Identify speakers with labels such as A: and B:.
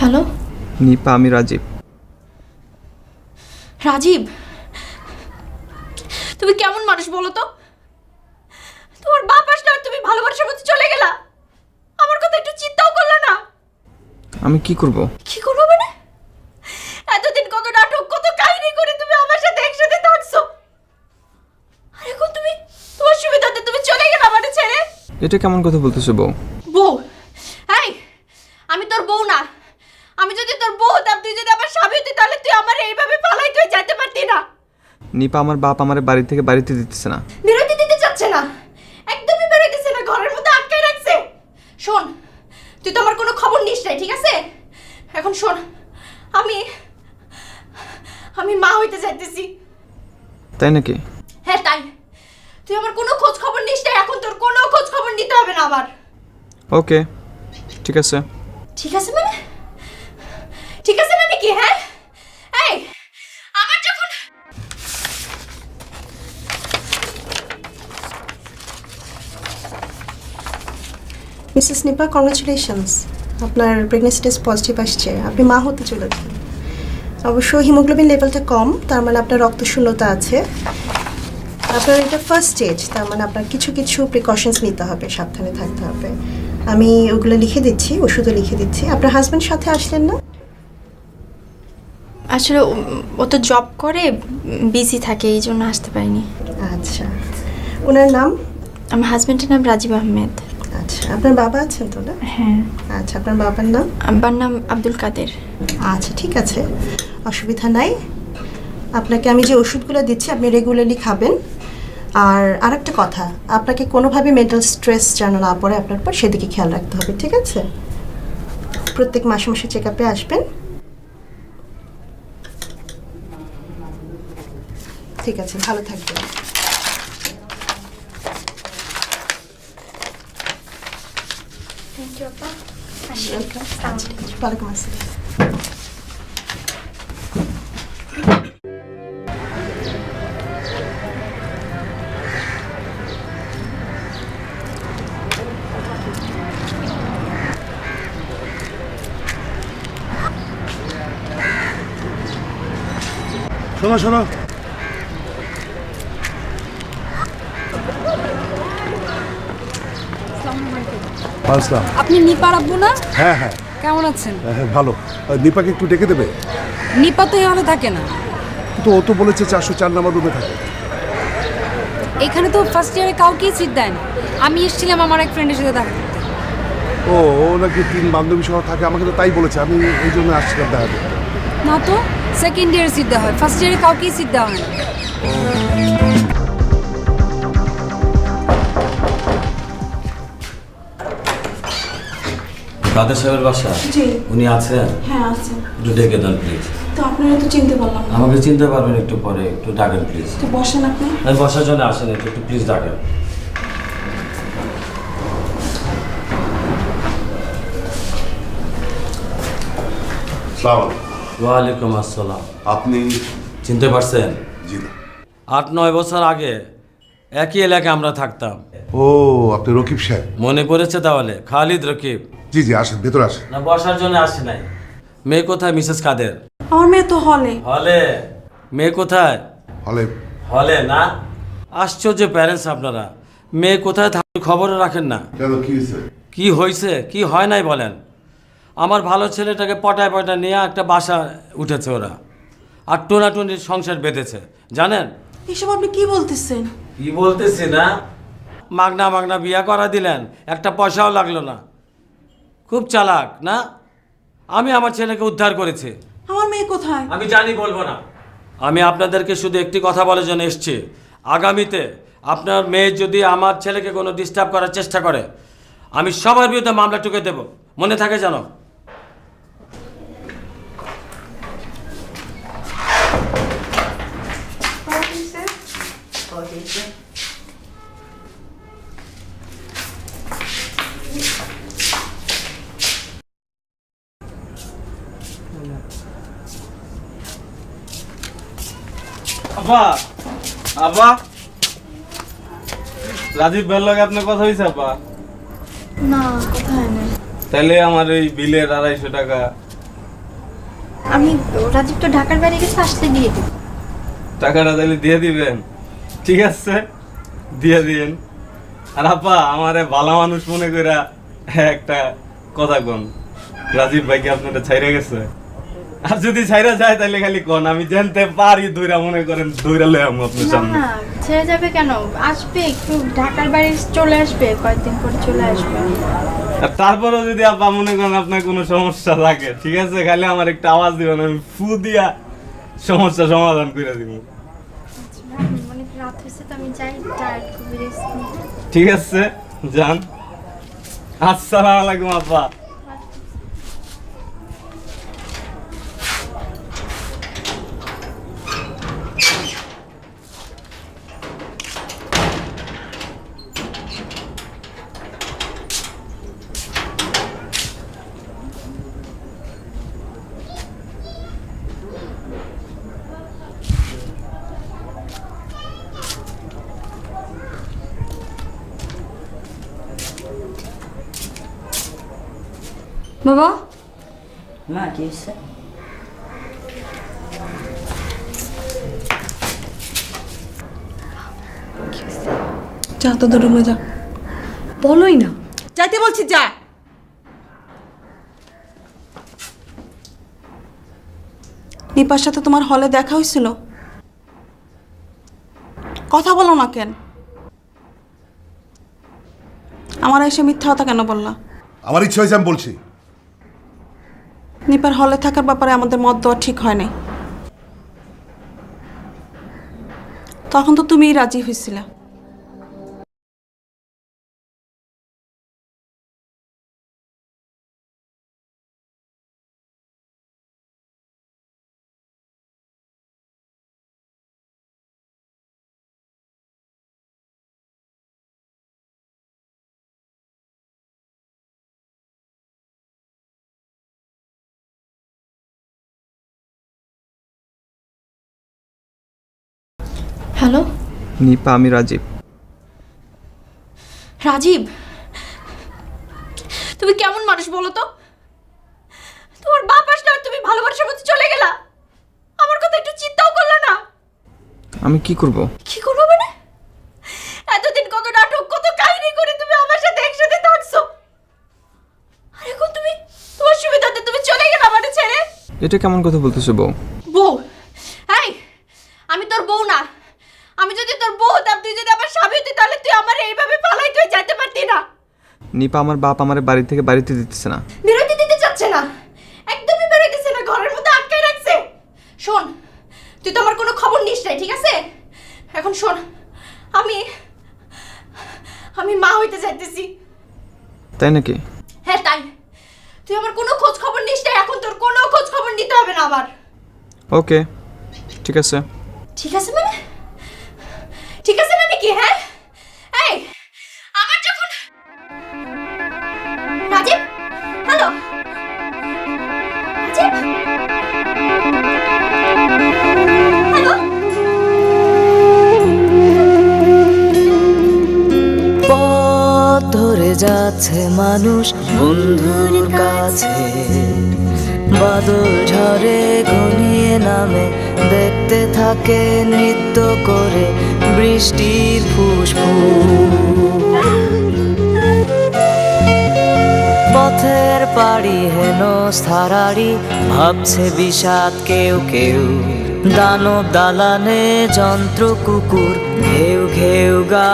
A: Hello?
B: Nipa আমি রাজীব।
A: রাজীব? তুমি কেমন মানুষ বলো তো? তোমার বাপ আসলে আর তুমি ভালোবাসার মধ্যে চলে গেলা? আমার কথা একটু চিন্তাও করলে না।
B: আমি কি করব?
A: কি করব মানে? এতদিন কত নাটক কত কাহিনী করে তুমি আমার সাথে একসাথে থাকছো। আর এখন তুমি তোমার সুবিধাতে তুমি চলে গেলা মানে ছেড়ে?
B: এটা কেমন কথা বলতেছো বউ
A: বউ এই আমি তোর বউ না আমি যদি তোর বউ হতাম তুই যদি আমার স্বামী হতি তাহলে তুই আমার এইভাবে পালাই তুই যেতে পারতি না
B: নিপা আমার বাপ আমার বাড়ি থেকে বাড়িতে দিতেছে না।
A: বেরোতে দিতে চাচ্ছে না। একদমই বেরোতেছে না ঘরের মধ্যে আটকাই রাখছে। শোন তুই তো আমার কোনো খবর নিস নাই ঠিক আছে? এখন শোন আমি আমি মা হইতে চাইতেছি
B: তাই নাকি?
A: হ্যাঁ তাই। তুই আমার কোনো খোঁজ খবর নিস নাই এখন তোর কোনো খোঁজ খবর নিতে হবে না আমার।
B: ওকে ঠিক আছে।
A: ঠিক আছে মানে? ঠিক আছে মানে কি হ্যাঁ?
C: মিসেস নিপা কংগ্রাচুলেশনস আপনার প্রেগনেন্সি টেস্ট পজিটিভ আসছে। আপনি মা হতে চলেছেন। অবশ্য হিমোগ্লোবিন লেভেলটা কম তার মানে আপনার রক্ত শূন্যতা আছে। আপনার এটা ফার্স্ট স্টেজ তার মানে আপনার কিছু কিছু প্রিকশনস নিতে হবে সাবধানে থাকতে হবে। আমি ওগুলো লিখে দিচ্ছি ওষুধও লিখে দিচ্ছি। আপনার হাজব্যান্ড সাথে আসলেন না?
D: আসলে ও- তো জব করে বিজি থাকে এই জন্য আসতে পারিনি।
C: আচ্ছা। ওনার নাম?
D: আমার হাজব্যান্ডের নাম রাজীব আহমেদ।
C: আচ্ছা আপনার বাবা আছেন তো না?
D: হ্যাঁ।
C: আচ্ছা আপনার বাবার নাম?
D: আব্বার নাম আব্দুল কাদের।
C: আচ্ছা ঠিক আছে। অসুবিধা নাই। আপনাকে আমি যে ওষুধগুলো দিচ্ছি আপনি রেগুলারলি খাবেন। আর আরেকটা কথা আপনাকে কোনোভাবে মেন্টাল স্ট্রেস যেন না পড়ে আপনার পর সেদিকে খেয়াল রাখতে হবে ঠিক আছে? প্রত্যেক মাসে মাসে চেক আপে আসবেন। ঠিক আছে ভালো থাকবেন। আচ্ছা, ওয়ালাইকুম আসসালাম
E: শোনো শোনো আসলাম।
F: আপনি নিপার আব্বু না?
E: হ্যাঁ হ্যাঁ।
F: কেমন আছেন?
E: হ্যাঁ, ভালো। আহ, দীপাকে একটু ডেকে দেবে?
F: নিপা তো এখানে থাকে না।
E: কিন্তু ও তো বলেছে চারশো চার নাম্বার রুমে থাকে।
F: এখানে তো ফার্স্ট ইয়ারে কাউকেই সিট দেয় না। আমি এসেছিলাম আমার এক ফ্রেন্ডের সাথে দেখা করতে।
E: ও ও নাকি তিন বান্ধবী সহ থাকে আমাকে তো তাই বলেছে। আমি এই জন্য আসছিলাম দেখা করতে।
F: না তো সেকেন্ড ইয়ারে সিট দেওয়া হয়। ফার্স্ট ইয়ারে কাউকেই সিট দেওয়া হয় না।
G: কাদের সাহেবের বাসা
C: জি।
G: উনি আছেন?
C: হ্যাঁ আছে
G: একটু ডেকে দেন প্লিজ
C: তো আপনারা তো চিনতে পারলাম না।
G: আমাকে চিনতে পারবেন একটু পরে একটু ডাকেন প্লিজ
C: তো বসেন আপনি।
G: আমি বসার জন্য আসেন একটু একটু প্লিজ ডাকেন।
H: সালাম
G: ওয়ালাইকুম আসসালাম।
H: আপনি?
G: চিনতে পারছেন?
H: জি। না
G: আট নয় বছর আগে একই এলাকায় আমরা থাকতাম।
H: ও আপনি রকিব সাহেব?
G: মনে পড়েছে তাহলে? খালিদ রকিব।
H: জি জি আসেন ভেতরে আসেন।
G: না বসার জন্য আসি নাই। মেয়ে কোথায় মিসেস কাদের?
C: আমার মেয়ে তো হলে।
G: হলে? মেয়ে কোথায়?
H: হলে।
G: হলে না? আশ্চর্য প্যারেন্টস আপনারা। মেয়ে কোথায় থাকে খবরও রাখেন না।
H: কেন কি হয়েছে?
G: কি হয়েছে? কি হয় নাই বলেন। আমার ভালো ছেলেটাকে পটায় পটায় নিয়ে একটা বাসা উঠেছে ওরা। আর টোনাটুনির সংসার বেঁধেছে। জানেন?
C: এসব আপনি কি বলতেছেন?
G: কি বলতেছি না? মাগনা মাগনা বিয়া করা দিলেন। একটা পয়সাও লাগল না। খুব চালাক না? আমি আমার ছেলেকে উদ্ধার করেছি।
C: আমার মেয়ে কোথায়?
G: আমি জানি বলব না। আমি আপনাদেরকে শুধু একটি কথা বলার জন্য এসেছি। আগামীতে আপনার মেয়ে যদি আমার ছেলেকে কোনো ডিস্টার্ব করার চেষ্টা করে আমি সবার বিরুদ্ধে মামলা টুকে দেব। মনে থাকে জানো
I: আব্বা। আব্বা। রাজীব ভাইয়ের লগে আপনার কথা হয়েছে আব্বা?
D: না কোথায় না
I: তাহলে আমার এই বিলের আড়াইশো টাকা।
D: আমি রাজীব তো ঢাকার বাইরে গেছে আসলে দিয়ে দেবো।
I: টাকাটা তাহলে দিয়ে দিবেন। ঠিক আছে? দিয়ে দিন। আর আপা আমারে ভালো মানুষ মনে কইরা একটা কথা কোন। রাজীব ভাই কি আপনারা ছাইরা গেছে? আর যদি ছাইরা যায় তাহলে খালি কোন আমি জানতে পারি দইরা মনে করেন দইরা লই আমি আপনার সামনে।
D: না ছেড়ে যাবে কেন? আসবে একটু ঢাকার বাইরে চলে আসবে কয়েকদিন পরে চলে আসবে।
I: আর তারপরেও যদি আপা মনে করেন আপনার কোনো সমস্যা থাকে ঠিক আছে? খালি আমার একটা আওয়াজ দিবেন আমি ফু দিয়া সমস্যা সমাধান করে দিব।
D: মানে রাত হয়েছে তো আমি যাই টায়ার্ড খুবই
I: ঠিক আছে যান। আসসালামু আলাইকুম আপা
F: বাবা?
J: মা কি হয়েছে?
C: যা তোদের রুমে যা।
F: বলোই না।
C: যাইতে বলছি যা। নিপার সাথে তোমার হলে দেখা হয়েছিল? কথা বলো না কেন। আমার এসে মিথ্যা কথা কেন বললা?
H: আমার ইচ্ছা হয়েছে আমি বলছি।
C: নিপার হলে থাকার ব্যাপারে আমাদের মত দেওয়া ঠিক হয় নাই তখন তো তুমিই রাজি হয়েছিলে।
A: হ্যালো?
B: নিপা আমি রাজীব।
A: রাজীব? তুমি কেমন মানুষ বলো তো? তোমার বাপ আসলে তুমি ভালোবাসার মধ্যে চলে গেলা? আমার কথা একটু চিন্তাও করলে না।
B: আমি কি করব?
A: কি করব মানে? এতদিন কত নাটক কত কাহিনী করে তুমি আমার সাথে একসাথে থাকছো। আর এখন তুমি তোমার সুবিধাতে তুমি চলে গেলে আমার ছেড়ে?
B: এটা কেমন কথা বলতেছো বউ?
A: বউ? এই আমি তোর বউ না। আমি যদি তোর বউ হতাম তুই যদি আমার স্বামী হতি তাহলে তুই আমার এইভাবে পালাই তুই যেতে পারতি না।
B: নিপা আমার বাপ আমার বাড়ি থেকে বাড়িতে দিতেছে না।
A: বেরোতে দিতে চাচ্ছে না। একদমই বেরোতেছে না ঘরের মধ্যে আটকাই রাখছে। শোন তুই তো আমার কোনো খবর নিস নাই ঠিক আছে? এখন শোন আমি আমি মা হইতে যাইতেছি।
B: তাই নাকি?
A: হ্যাঁ তাই। তুই আমার কোনো খোঁজ খবর নিস নাই এখন তোর কোনো খোঁজ খবর নিতে হবে না আমার।
B: ওকে ঠিক আছে।
A: ঠিক আছে মানে? ঠিক আছে মানে কি হ্যাঁ? এই আমার যখন রাজীব? হ্যালো?
J: পথ ধরে যাচ্ছে মানুষ বন্ধুর কাছে। বাদল ঝরে ঘনিয়ে নামে, দেখতে থাকে নৃত্য করে বৃষ্টির ফুসফুস। পথের পাড়ি হেন স্থারারি ভাবছে বিষাদ কেউ কেউ। দানব দালানে যন্ত্র কুকুর, ঘেউ ঘেউ গা।